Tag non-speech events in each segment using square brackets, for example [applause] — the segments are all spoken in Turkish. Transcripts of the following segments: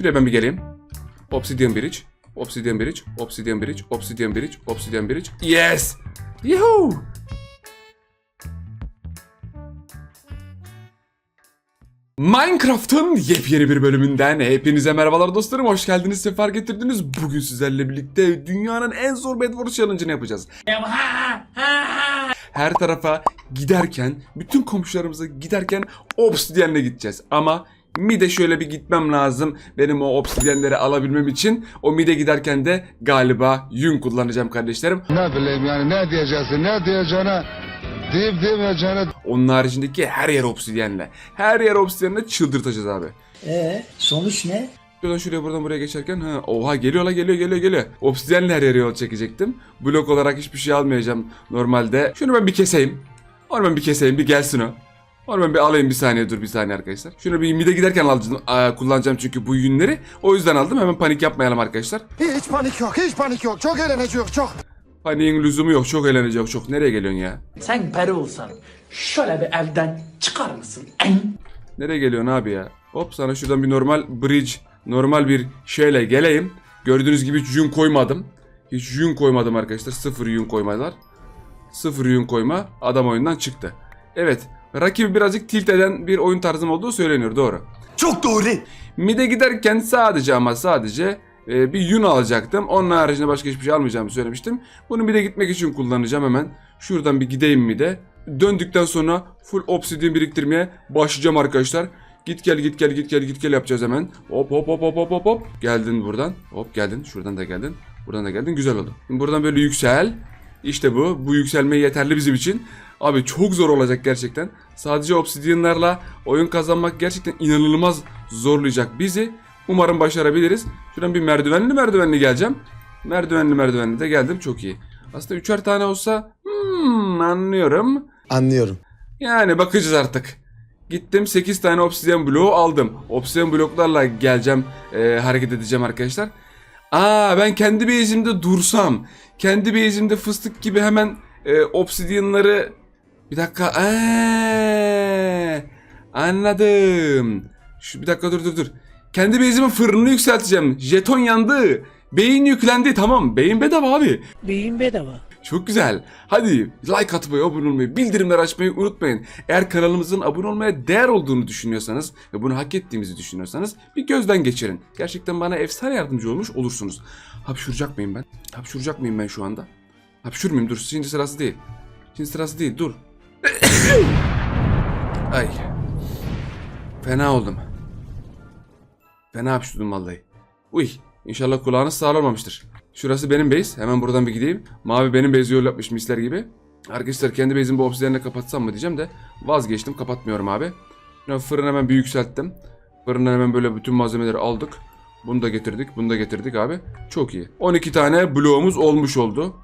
Şuraya ben bir geleyim. Obsidian Bridge. Obsidian Bridge. Obsidian Bridge. Obsidian Bridge. Obsidian Bridge. Yes! Yuhuu! Minecraft'ın yepyeni bir bölümünden hepinize merhabalar dostlarım. Hoş geldiniz, sefer getirdiniz. Bugün sizlerle birlikte dünyanın en zor Bedwars Challenge'ını yapacağız. Her tarafa giderken, bütün komşularımıza giderken obsidyenle gideceğiz. Ama mide şöyle bir gitmem lazım. Benim o obsidyenleri alabilmem için o mide giderken de galiba yün kullanacağım kardeşlerim. Ne bileyim yani ne diyeceksin ne diyeceğine deyip demeyeceğine Onun haricindeki her yer obsidyenle. Her yer obsidyenle çıldırtacağız abi. Ee, sonuç ne? Şuradan şuraya buradan buraya geçerken ha oha geliyor la geliyor geliyor geliyor. Obsidyenle her yere yol çekecektim. Blok olarak hiçbir şey almayacağım normalde. Şunu ben bir keseyim. Onu ben bir keseyim bir gelsin o. Onu ben bir alayım bir saniye dur bir saniye arkadaşlar. Şunu bir mide giderken alacağım, aa, kullanacağım çünkü bu yünleri. O yüzden aldım hemen panik yapmayalım arkadaşlar. Hiç panik yok hiç panik yok çok eğleneceğiz çok Paniğin lüzumu yok çok eğlenecek çok. Nereye geliyorsun ya? Sen peri olsan şöyle bir evden çıkar mısın? En? Nereye geliyorsun abi ya? Hop sana şuradan bir normal bridge, normal bir şeyle geleyim. Gördüğünüz gibi hiç yün koymadım. Hiç yün koymadım arkadaşlar. Sıfır yün koymalar. Sıfır yün koyma. Adam oyundan çıktı. Evet. Rakibi birazcık tilt eden bir oyun tarzım olduğu söyleniyor. Doğru. Çok doğru. Mide giderken sadece ama sadece e, bir yün alacaktım. Onun haricinde başka hiçbir şey almayacağımı söylemiştim. Bunu mide gitmek için kullanacağım hemen. Şuradan bir gideyim mide. Döndükten sonra full obsidian biriktirmeye başlayacağım arkadaşlar. Git gel git gel git gel git gel yapacağız hemen. Hop hop hop hop hop hop hop. Geldin buradan. Hop geldin. Şuradan da geldin. Buradan da geldin. Güzel oldu. Şimdi buradan böyle yüksel. İşte bu. Bu yükselme yeterli bizim için. Abi çok zor olacak gerçekten. Sadece obsidianlarla oyun kazanmak gerçekten inanılmaz zorlayacak bizi. Umarım başarabiliriz. Şuradan bir merdivenli merdivenli geleceğim. Merdivenli merdivenli de geldim. Çok iyi. Aslında üçer tane olsa hmm, anlıyorum. Anlıyorum. Yani bakacağız artık. Gittim 8 tane obsidyen bloğu aldım. Obsidyen bloklarla geleceğim, e, hareket edeceğim arkadaşlar. Aa ben kendi base'imde dursam, kendi base'imde fıstık gibi hemen e, obsidyenları... Bir dakika. Eee, anladım. Şu bir dakika dur dur dur. Kendi base'imin fırınını yükselteceğim. Jeton yandı. Beyin yüklendi. Tamam. Beyin bedava abi. Beyin bedava. Çok güzel. Hadi like atmayı, abone olmayı, bildirimler açmayı unutmayın. Eğer kanalımızın abone olmaya değer olduğunu düşünüyorsanız ve bunu hak ettiğimizi düşünüyorsanız bir gözden geçirin. Gerçekten bana efsane yardımcı olmuş olursunuz. Hapşuracak mıyım ben? Hapşuracak mıyım ben şu anda? Hapşurmayayım dur. Şimdi sırası değil. Şimdi sırası değil. Dur. Ay. Fena oldum. Fena hapşurdum vallahi. Uy. İnşallah kulağınız sağlamamıştır. Şurası benim base. Hemen buradan bir gideyim. Mavi benim base yol yapmış misler gibi. Arkadaşlar kendi base'imi bu obsidyenle kapatsam mı diyeceğim de vazgeçtim. Kapatmıyorum abi. Fırını hemen bir yükselttim. Fırından hemen böyle bütün malzemeleri aldık. Bunu da getirdik. Bunu da getirdik abi. Çok iyi. 12 tane bloğumuz olmuş oldu.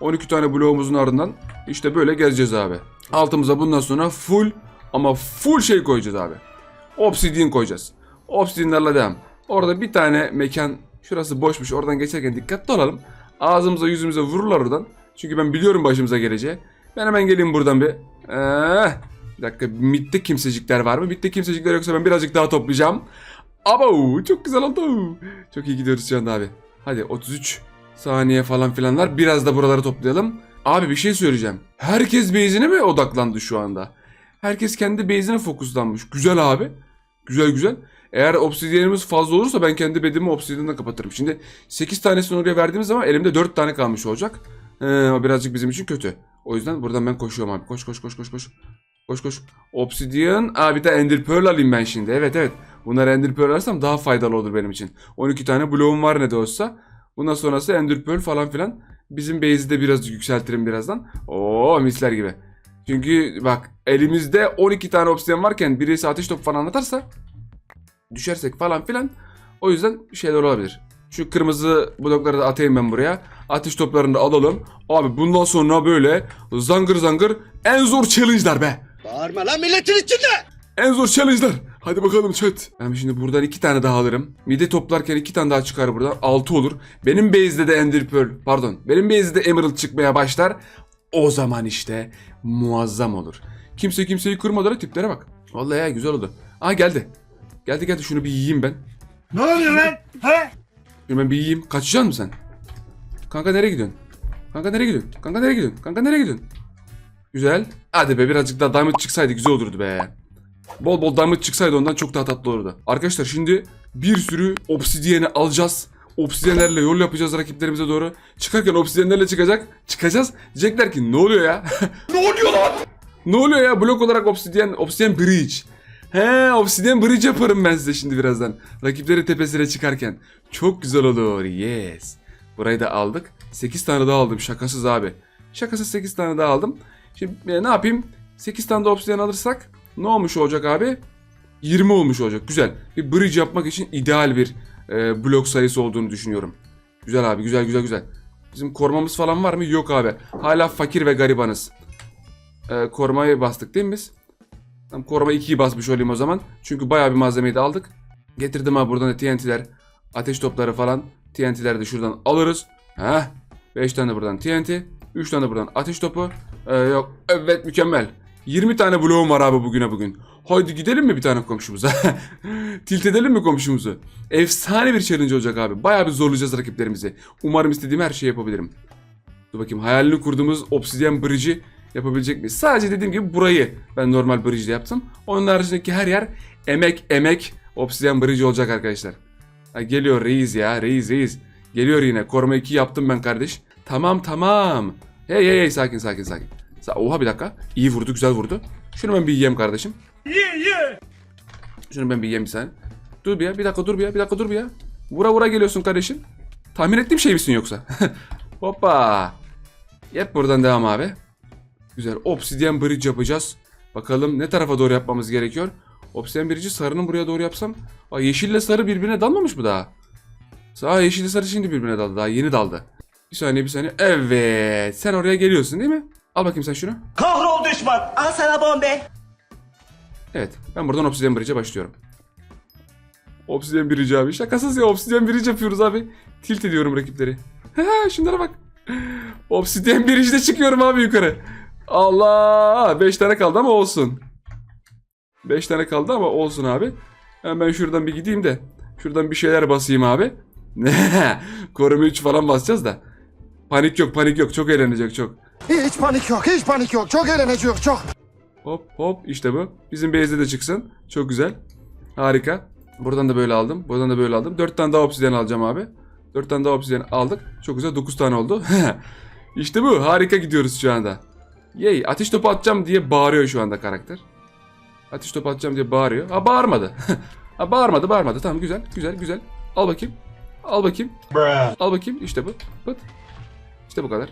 12 tane bloğumuzun ardından işte böyle gezeceğiz abi. Altımıza bundan sonra full ama full şey koyacağız abi. Obsidian koyacağız. Obsidianlarla devam. Orada bir tane mekan şurası boşmuş. Oradan geçerken dikkatli olalım. Ağzımıza yüzümüze vururlar oradan. Çünkü ben biliyorum başımıza geleceği. Ben hemen geleyim buradan bir. Ee, bir dakika. Mitte kimsecikler var mı? Mitte kimsecikler yoksa ben birazcık daha toplayacağım. Abo çok güzel oldu. Çok iyi gidiyoruz şu anda abi. Hadi 33 saniye falan filanlar. Biraz da buraları toplayalım. Abi bir şey söyleyeceğim. Herkes base'ine mi odaklandı şu anda? Herkes kendi base'ine fokuslanmış. Güzel abi. Güzel güzel. Eğer obsidyenimiz fazla olursa ben kendi bedimi obsidyenle kapatırım. Şimdi 8 tanesini oraya verdiğimiz zaman elimde 4 tane kalmış olacak. Ee, birazcık bizim için kötü. O yüzden buradan ben koşuyorum abi. Koş koş koş koş koş. Koş koş. Obsidian. Aa bir de Ender Pearl alayım ben şimdi. Evet evet. Bunları Ender Pearl alırsam daha faydalı olur benim için. 12 tane bloğum var ne de olsa. Bundan sonrası Ender Pearl falan filan. Bizim base'i de biraz yükseltirim birazdan. Oo misler gibi. Çünkü bak elimizde 12 tane obsidian varken birisi ateş topu falan atarsa düşersek falan filan o yüzden şeyler olabilir. Şu kırmızı blokları da atayım ben buraya. Ateş toplarını da alalım. Abi bundan sonra böyle zangır zangır en zor challenge'lar be. Bağırma lan milletin içinde. En zor challenge'lar. Hadi bakalım chat. Ben şimdi buradan iki tane daha alırım. Mide toplarken iki tane daha çıkar buradan. Altı olur. Benim base'de de Ender Pearl, pardon. Benim base'de de Emerald çıkmaya başlar. O zaman işte muazzam olur. Kimse kimseyi kırmadan tiplere bak. Vallahi ya güzel oldu. Aa geldi. Geldi geldi şunu bir yiyeyim ben. Ne oluyor lan? He? Şimdi ben bir yiyeyim. Kaçacaksın mı sen? Kanka nereye gidiyorsun? Kanka nereye gidiyorsun? Kanka nereye gidiyorsun? Kanka nereye gidiyorsun? Güzel. Hadi be birazcık daha diamond çıksaydı güzel olurdu be. Bol bol diamond çıksaydı ondan çok daha tatlı olurdu. Arkadaşlar şimdi bir sürü obsidiyeni alacağız. Obsidiyenlerle yol yapacağız rakiplerimize doğru. Çıkarken obsidiyenlerle çıkacak. Çıkacağız. Diyecekler ki ne oluyor ya? [laughs] ne oluyor lan? Ne oluyor ya? Blok olarak obsidiyen, obsidiyen bridge. He, obsidiyen bridge yaparım ben size şimdi birazdan. Rakipleri tepesine çıkarken. Çok güzel olur. Yes. Burayı da aldık. 8 tane daha aldım. Şakasız abi. Şakasız 8 tane daha aldım. Şimdi e, ne yapayım? 8 tane de obsidiyen alırsak ne olmuş olacak abi? 20 olmuş olacak. Güzel. Bir bridge yapmak için ideal bir e, blok sayısı olduğunu düşünüyorum. Güzel abi. Güzel güzel güzel. Bizim korumamız falan var mı? Yok abi. Hala fakir ve garibanız. E, korumayı bastık değil mi biz? Tamam koruma 2'yi basmış olayım o zaman. Çünkü bayağı bir malzemeyi de aldık. Getirdim abi buradan da TNT'ler, ateş topları falan. TNT'leri de şuradan alırız. Heh. 5 tane buradan TNT, 3 tane buradan ateş topu. Ee, yok. Evet mükemmel. 20 tane bloğum var abi bugüne bugün. Haydi gidelim mi bir tane komşumuza? [laughs] Tilt edelim mi komşumuzu? Efsane bir challenge olacak abi. Bayağı bir zorlayacağız rakiplerimizi. Umarım istediğim her şeyi yapabilirim. Dur bakayım hayalini kurduğumuz obsidian bridge'i yapabilecek miyiz? Sadece dediğim gibi burayı ben normal bridge ile yaptım. Onun haricindeki her yer emek emek obsidian bridge olacak arkadaşlar. Ha, geliyor reis ya reis reis. Geliyor yine koruma 2 yaptım ben kardeş. Tamam tamam. Hey hey hey sakin sakin sakin. Oha bir dakika. İyi vurdu güzel vurdu. Şunu ben bir yiyeyim kardeşim. Şunu ben bir yiyeyim bir saniye. Dur bir ya bir dakika dur bir ya bir dakika dur bir ya. Vura vura geliyorsun kardeşim. Tahmin ettiğim şey misin yoksa? [laughs] Hoppa. Yep buradan devam abi. Güzel. Obsidian bridge yapacağız. Bakalım ne tarafa doğru yapmamız gerekiyor. Obsidian bridge'i sarının buraya doğru yapsam. Aa, yeşille sarı birbirine dalmamış mı daha? Aa yeşille sarı şimdi birbirine daldı. Daha yeni daldı. Bir saniye bir saniye. Evet. Sen oraya geliyorsun değil mi? Al bakayım sen şunu. Kahrol düşman. Al sana bombe. Evet. Ben buradan Obsidian Bridge'e başlıyorum. Obsidian Bridge abi. Şakasız ya Obsidian Bridge yapıyoruz abi. Tilt ediyorum rakipleri. [laughs] Şunlara bak. Obsidian Bridge'de çıkıyorum abi yukarı. Allah! 5 tane kaldı ama olsun. 5 tane kaldı ama olsun abi. Hemen ben şuradan bir gideyim de. Şuradan bir şeyler basayım abi. [laughs] Koruma 3 falan basacağız da. Panik yok panik yok. Çok eğlenecek çok. Hiç panik yok, hiç panik yok. Çok eğleneceğiz, çok. Hop hop işte bu. Bizim base'de de çıksın. Çok güzel. Harika. Buradan da böyle aldım. Buradan da böyle aldım. 4 tane daha obsidyen alacağım abi. 4 tane daha obsidyen aldık. Çok güzel 9 tane oldu. [laughs] işte bu. Harika gidiyoruz şu anda. Yey ateş topu atacağım diye bağırıyor şu anda karakter. Ateş topu atacağım diye bağırıyor. Ha bağırmadı. [laughs] ha bağırmadı bağırmadı. Tamam güzel güzel güzel. Al bakayım. Al bakayım. Al bakayım. İşte bu. Pıt. İşte bu kadar.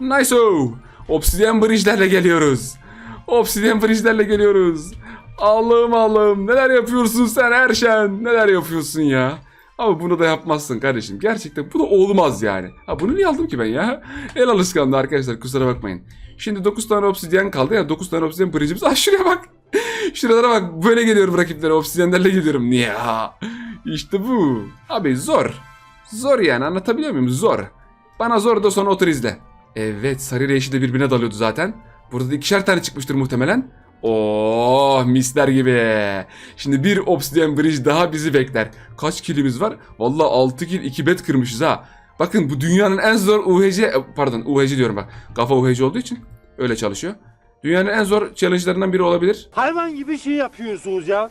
Nice o. Obsidian bridge'lerle geliyoruz. Obsidian bridge'lerle geliyoruz. Allah'ım Allah'ım neler yapıyorsun sen Erşen? Neler yapıyorsun ya? Ama bunu da yapmazsın kardeşim. Gerçekten bu da olmaz yani. Ha bunu niye aldım ki ben ya? El alışkanlığı arkadaşlar kusura bakmayın. Şimdi 9 tane obsidyen kaldı ya 9 tane obsidyen bridge'imiz. Ah şuraya bak. Şuralara bak böyle geliyorum rakiplere obsidyenlerle geliyorum. Niye ya? İşte bu. Abi zor. Zor yani anlatabiliyor muyum? Zor. Bana zor da sonra otur izle. Evet sarı yeşil de birbirine dalıyordu zaten. Burada da ikişer tane çıkmıştır muhtemelen. Oh misler gibi. Şimdi bir obsidian bridge daha bizi bekler. Kaç kilimiz var? Vallahi 6 kill 2 bet kırmışız ha. Bakın bu dünyanın en zor UHC e, pardon UHC diyorum bak. Kafa UHC olduğu için öyle çalışıyor. Dünyanın en zor challenge'larından biri olabilir. Hayvan gibi şey yapıyorsunuz ya.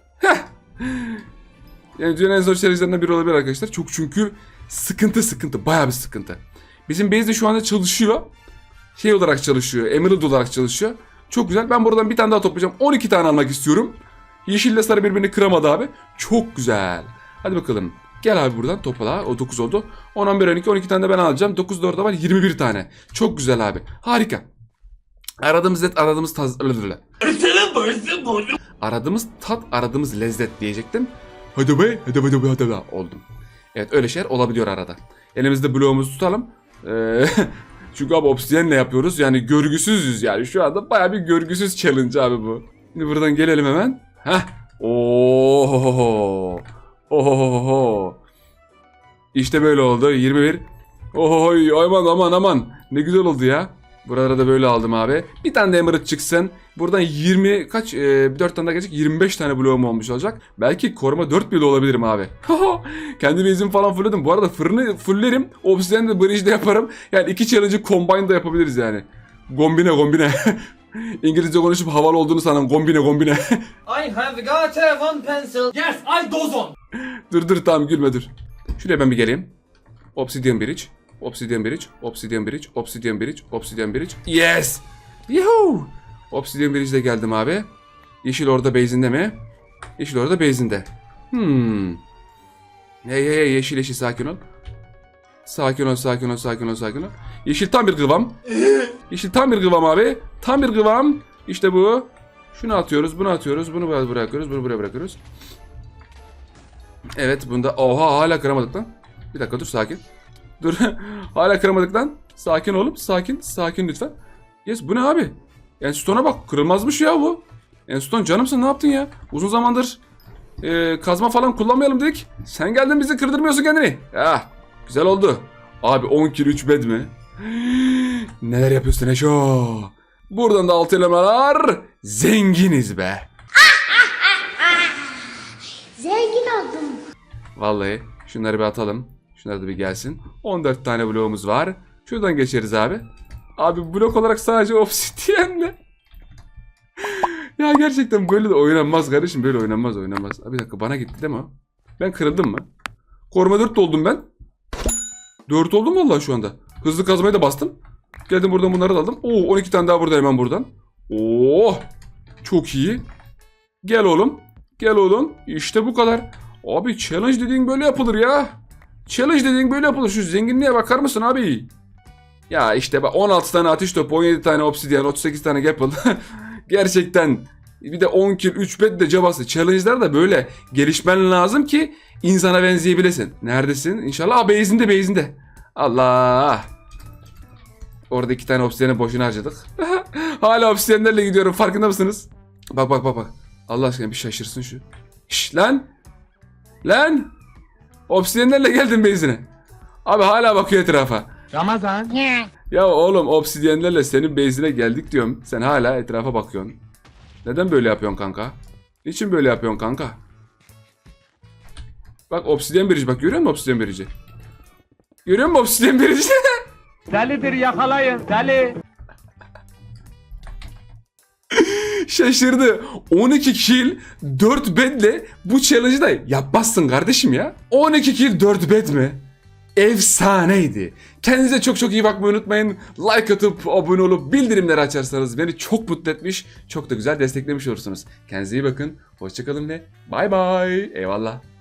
Yani dünyanın en zor challenge'larından biri olabilir arkadaşlar. Çok çünkü sıkıntı sıkıntı. Bayağı bir sıkıntı. Bizim base de şu anda çalışıyor. Şey olarak çalışıyor. Emerald olarak çalışıyor. Çok güzel. Ben buradan bir tane daha toplayacağım. 12 tane almak istiyorum. Yeşille sarı birbirini kıramadı abi. Çok güzel. Hadi bakalım. Gel abi buradan topla. O 9 oldu. 10, 11, 12, 12 tane de ben alacağım. 9 da orada var. 21 tane. Çok güzel abi. Harika. Aradığımız lezzet, aradığımız taz... Aradığımız tat, aradığımız lezzet diyecektim. Hadi be, hadi be, hadi be, hadi be oldum. Evet öyle şeyler olabiliyor arada. Elimizde bloğumuzu tutalım. Ee, [laughs] çünkü abi obsidiyenle yapıyoruz. Yani görgüsüzüz yani. Şu anda baya bir görgüsüz challenge abi bu. Şimdi buradan gelelim hemen. Heh. Oho. Oho. İşte böyle oldu. 21. Ohoy aman aman aman. Ne güzel oldu ya. Buralara da böyle aldım abi. Bir tane de emerald çıksın. Buradan 20 kaç e, 4 tane daha gelecek 25 tane bloğum olmuş olacak. Belki koruma 4 bile olabilirim abi. [laughs] Kendi bezimi falan fullledim. Bu arada fırını fullerim. Obsidian de bridge de yaparım. Yani iki challenge'ı combine da yapabiliriz yani. Gombine gombine. [laughs] İngilizce konuşup havalı olduğunu sanan gombine gombine. [laughs] I have got a one pencil. Yes, I dozon. dur dur tamam gülme dur. Şuraya ben bir geleyim. Obsidian bridge. Obsidian bridge. Obsidian bridge. Obsidian bridge. Obsidian bridge. Yes! Yuhuu! Obsidian bridge'de geldim abi. Yeşil orada base'inde mi? Yeşil orada base'inde. Hmm. Hey hey hey yeşil yeşil sakin ol. Sakin ol sakin ol sakin ol sakin ol. Yeşil tam bir kıvam. Yeşil tam bir kıvam abi. Tam bir kıvam. İşte bu. Şunu atıyoruz, bunu atıyoruz, bunu buraya bırakıyoruz, bunu buraya bırakıyoruz. Evet bunda oha hala kıramadık lan. Bir dakika dur sakin. Dur [laughs] hala kıramadık lan. Sakin oğlum sakin sakin lütfen. Yes bu ne abi? Enstone'a bak kırılmazmış ya bu. Enstone canımsın ne yaptın ya? Uzun zamandır e, kazma falan kullanmayalım dedik. Sen geldin bizi kırdırmıyorsun kendini. Ah güzel oldu. Abi 10 kill 3 bed mi? [gasps] Neler yapıyorsun Eşo? Buradan da altı elemanlar zenginiz be. Zengin oldum. Vallahi şunları bir atalım. Şunlar da bir gelsin. 14 tane bloğumuz var. Şuradan geçeriz abi. Abi blok olarak sadece [laughs] obsidiyenle. ya gerçekten böyle de oynanmaz kardeşim. Böyle oynanmaz oynanmaz. Abi bir dakika bana gitti değil mi? Ben kırıldım mı? Koruma 4 oldum ben. 4 oldum vallahi şu anda. Hızlı kazmayı da bastım. Geldim buradan bunları da aldım. Oo 12 tane daha burada hemen buradan. Oo çok iyi. Gel oğlum. Gel oğlum. İşte bu kadar. Abi challenge dediğin böyle yapılır ya. Challenge dediğin böyle yapılır. Şu zenginliğe bakar mısın abi? Ya işte bak 16 tane ateş topu, 17 tane obsidian, 38 tane gapple. [laughs] Gerçekten bir de 10 kill, 3 bed de cabası. Challenge'lar da böyle gelişmen lazım ki insana benzeyebilesin. Neredesin? İnşallah Aa, base'inde base'inde. Allah. Orada iki tane obsidiyeni boşuna harcadık. [laughs] Hala obsidiyenlerle gidiyorum farkında mısınız? Bak bak bak bak. Allah aşkına bir şaşırsın şu. Şş lan. Lan. Obsidiyenlerle geldim base'ine. Abi hala bakıyor etrafa. Ramazan. Ya oğlum obsidiyenlerle senin base'ine geldik diyorum. Sen hala etrafa bakıyorsun. Neden böyle yapıyorsun kanka? Niçin böyle yapıyorsun kanka? Bak obsidiyen birici bak görüyor musun obsidiyen birici? Görüyor musun obsidiyen birici? [laughs] Delidir yakalayın. Deli. Şaşırdı. 12 kill 4 bedle bu challenge'ı da yapmazsın kardeşim ya. 12 kill 4 bed mi? Efsaneydi. Kendinize çok çok iyi bakmayı unutmayın. Like atıp abone olup bildirimleri açarsanız beni çok mutlu etmiş, çok da güzel desteklemiş olursunuz. Kendinize iyi bakın. Hoşçakalın ve bay bay. Eyvallah.